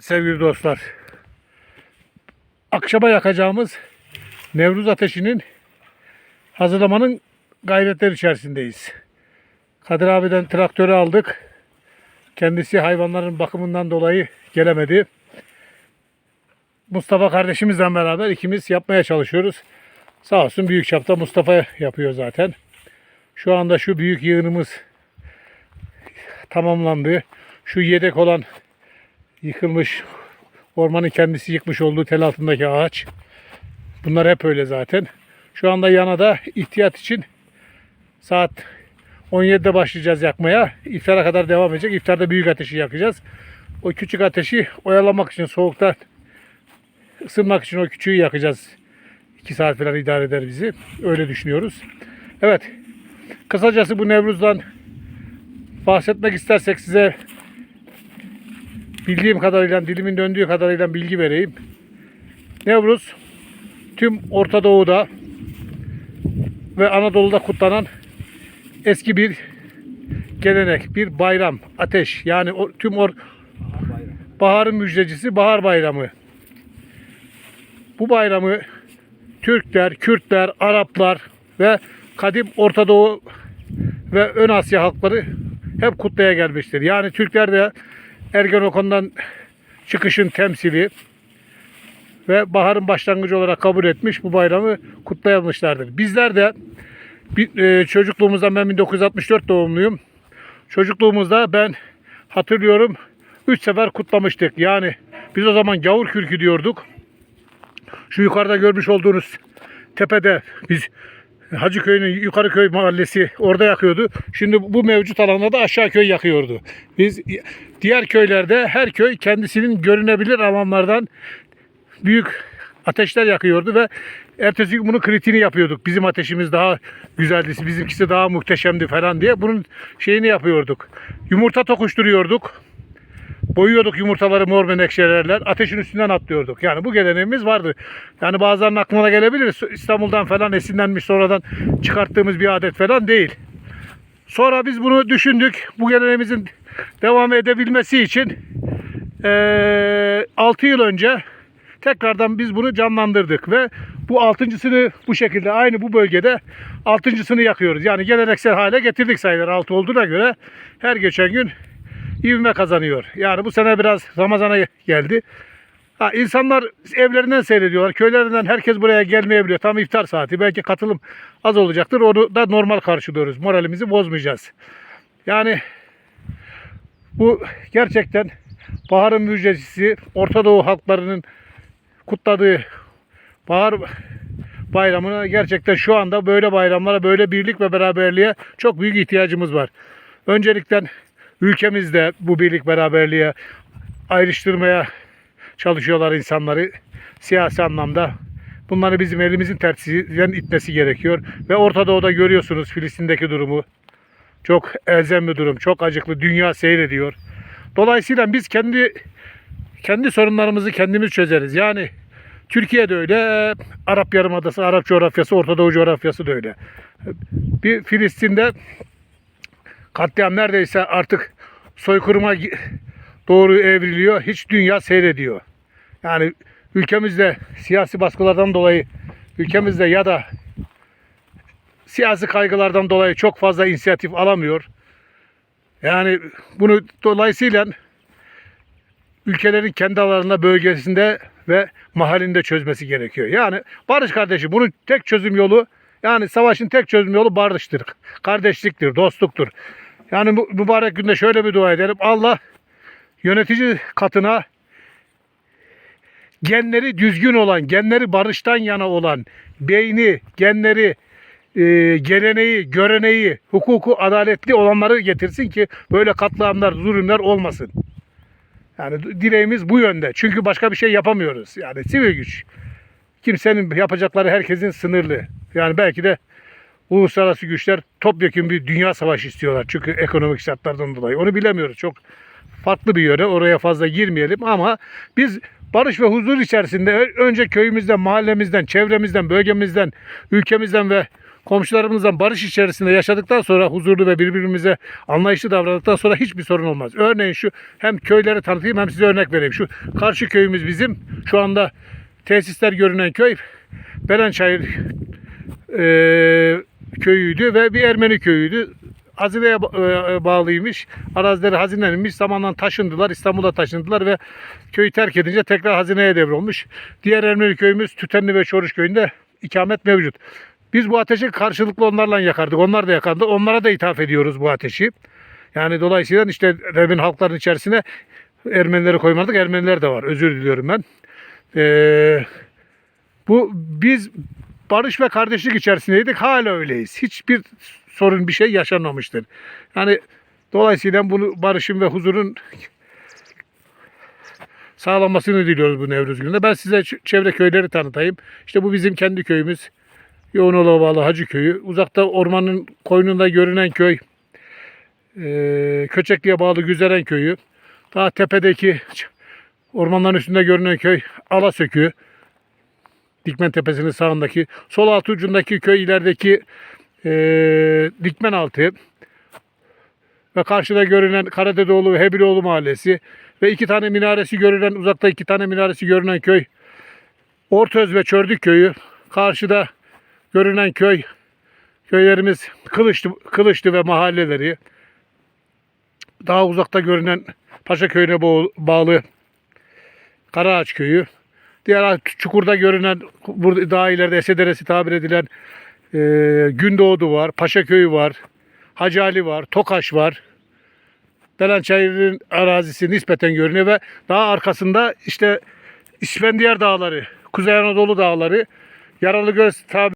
Sevgili dostlar, akşama yakacağımız Nevruz ateşinin hazırlamanın gayretleri içerisindeyiz. Kadir abiden traktörü aldık. Kendisi hayvanların bakımından dolayı gelemedi. Mustafa kardeşimizle beraber ikimiz yapmaya çalışıyoruz. Sağ olsun büyük çapta Mustafa yapıyor zaten. Şu anda şu büyük yığınımız tamamlandı. Şu yedek olan yıkılmış ormanın kendisi yıkmış olduğu tel altındaki ağaç. Bunlar hep öyle zaten. Şu anda yanada ihtiyat için saat 17'de başlayacağız yakmaya. İftara kadar devam edecek. İftarda büyük ateşi yakacağız. O küçük ateşi oyalamak için soğukta ısınmak için o küçüğü yakacağız. 2 saat falan idare eder bizi. Öyle düşünüyoruz. Evet. Kısacası bu Nevruz'dan bahsetmek istersek size bildiğim kadarıyla, dilimin döndüğü kadarıyla bilgi vereyim. Nevruz tüm Orta Doğu'da ve Anadolu'da kutlanan eski bir gelenek, bir bayram, ateş. Yani tüm or, baharın müjdecisi bahar bayramı. Bu bayramı Türkler, Kürtler, Araplar ve kadim Orta Doğu ve Ön Asya halkları hep kutlaya gelmiştir. Yani Türkler de Ergenekon'dan çıkışın temsili ve baharın başlangıcı olarak kabul etmiş bu bayramı kutlayamışlardır. Bizler de e, çocukluğumuzdan ben 1964 doğumluyum. Çocukluğumuzda ben hatırlıyorum 3 sefer kutlamıştık. Yani biz o zaman gavur kürkü diyorduk. Şu yukarıda görmüş olduğunuz tepede biz Hacıköy'ün Yukarıköy mahallesi orada yakıyordu. Şimdi bu mevcut alanda da Aşağıköy yakıyordu. Biz diğer köylerde her köy kendisinin görünebilir alanlardan büyük ateşler yakıyordu ve ertesi gün bunun kritiğini yapıyorduk. Bizim ateşimiz daha güzeldi, bizimkisi daha muhteşemdi falan diye bunun şeyini yapıyorduk. Yumurta tokuşturuyorduk. Boyuyorduk yumurtaları mor menekşelerle. Ateşin üstünden atlıyorduk. Yani bu geleneğimiz vardı. Yani bazılarının aklına gelebilir. İstanbul'dan falan esinlenmiş sonradan çıkarttığımız bir adet falan değil. Sonra biz bunu düşündük. Bu geleneğimizin devam edebilmesi için eee 6 yıl önce tekrardan biz bunu canlandırdık ve bu altıncısını bu şekilde aynı bu bölgede altıncısını yakıyoruz. Yani geleneksel hale getirdik sayılır altı olduğuna göre her geçen gün ivme kazanıyor. Yani bu sene biraz Ramazan'a geldi. Ha, insanlar evlerinden seyrediyorlar. Köylerinden herkes buraya gelmeyebiliyor. Tam iftar saati. Belki katılım az olacaktır. Onu da normal karşılıyoruz. Moralimizi bozmayacağız. Yani bu gerçekten baharın müjdecisi Orta Doğu halklarının kutladığı bahar bayramına gerçekten şu anda böyle bayramlara, böyle birlik ve beraberliğe çok büyük ihtiyacımız var. Öncelikle ülkemizde bu birlik beraberliğe ayrıştırmaya çalışıyorlar insanları siyasi anlamda. Bunları bizim elimizin tersinden itmesi gerekiyor. Ve Orta Doğu'da görüyorsunuz Filistin'deki durumu. Çok elzem bir durum, çok acıklı. Dünya seyrediyor. Dolayısıyla biz kendi kendi sorunlarımızı kendimiz çözeriz. Yani Türkiye'de öyle, Arap Yarımadası, Arap coğrafyası, Orta Doğu coğrafyası da öyle. Bir Filistin'de katliam neredeyse artık soykırıma doğru evriliyor. Hiç dünya seyrediyor. Yani ülkemizde siyasi baskılardan dolayı ülkemizde ya da siyasi kaygılardan dolayı çok fazla inisiyatif alamıyor. Yani bunu dolayısıyla ülkelerin kendi alanında, bölgesinde ve mahallinde çözmesi gerekiyor. Yani barış kardeşi bunun tek çözüm yolu yani savaşın tek çözüm yolu barıştır. Kardeşliktir, dostluktur. Yani mübarek günde şöyle bir dua edelim. Allah yönetici katına genleri düzgün olan, genleri barıştan yana olan, beyni, genleri, e, geleneği, göreneği, hukuku adaletli olanları getirsin ki böyle katliamlar, zulümler olmasın. Yani dileğimiz bu yönde. Çünkü başka bir şey yapamıyoruz. Yani sivil güç. Kimsenin yapacakları herkesin sınırlı. Yani belki de uluslararası güçler topyekun bir dünya savaşı istiyorlar. Çünkü ekonomik şartlardan dolayı. Onu bilemiyoruz. Çok farklı bir yöre. Oraya fazla girmeyelim ama biz barış ve huzur içerisinde önce köyümüzden, mahallemizden, çevremizden, bölgemizden, ülkemizden ve komşularımızla barış içerisinde yaşadıktan sonra huzurlu ve birbirimize anlayışlı davrandıktan sonra hiçbir sorun olmaz. Örneğin şu hem köyleri tanıtayım hem size örnek vereyim. Şu karşı köyümüz bizim. Şu anda tesisler görünen köy Belençayır e, köyüydü ve bir Ermeni köyüydü. Hazineye ba- e, bağlıymış. Arazileri hazinlenmiş. Zamanla taşındılar. İstanbul'a taşındılar ve köyü terk edince tekrar hazineye devrolmuş. Diğer Ermeni köyümüz Tütenli ve Çoruş köyünde ikamet mevcut. Biz bu ateşi karşılıklı onlarla yakardık. Onlar da yakardı. Onlara da ithaf ediyoruz bu ateşi. Yani dolayısıyla işte Rebin halkların içerisine Ermenileri koymadık. Ermeniler de var. Özür diliyorum ben. Ee, bu biz barış ve kardeşlik içerisindeydik. Hala öyleyiz. Hiçbir sorun bir şey yaşanmamıştır. Yani dolayısıyla bunu barışın ve huzurun sağlanmasını diliyoruz bu Nevruz gününde. Ben size çevre köyleri tanıtayım. İşte bu bizim kendi köyümüz. Yoğunoğlu'na bağlı Hacı Köyü. Uzakta ormanın koynunda görünen köy. Ee, Köçekli'ye bağlı Güzeren Köyü. Daha tepedeki ormanların üstünde görünen köy Alasökü. Dikmen Tepesi'nin sağındaki. Sol alt ucundaki köy ilerideki ee, Dikmen Altı. Ve karşıda görünen Karadedoğlu ve Hebiloğlu Mahallesi. Ve iki tane minaresi görünen, uzakta iki tane minaresi görünen köy. Ortöz ve Çördük Köyü. Karşıda görünen köy. Köylerimiz Kılıçlı, Kılıçlı ve mahalleleri. Daha uzakta görünen Paşa Köyü'ne bağ- bağlı Karaağaç Köyü. Diğer çukurda görünen, burada daha ileride Esederesi tabir edilen e, Gündoğdu var, Paşa Köyü var, Hacı Ali var, Tokaş var. Belençayır'ın arazisi nispeten görünüyor ve daha arkasında işte İsfendiyar Dağları, Kuzey Anadolu Dağları, Yaralıgöz tabir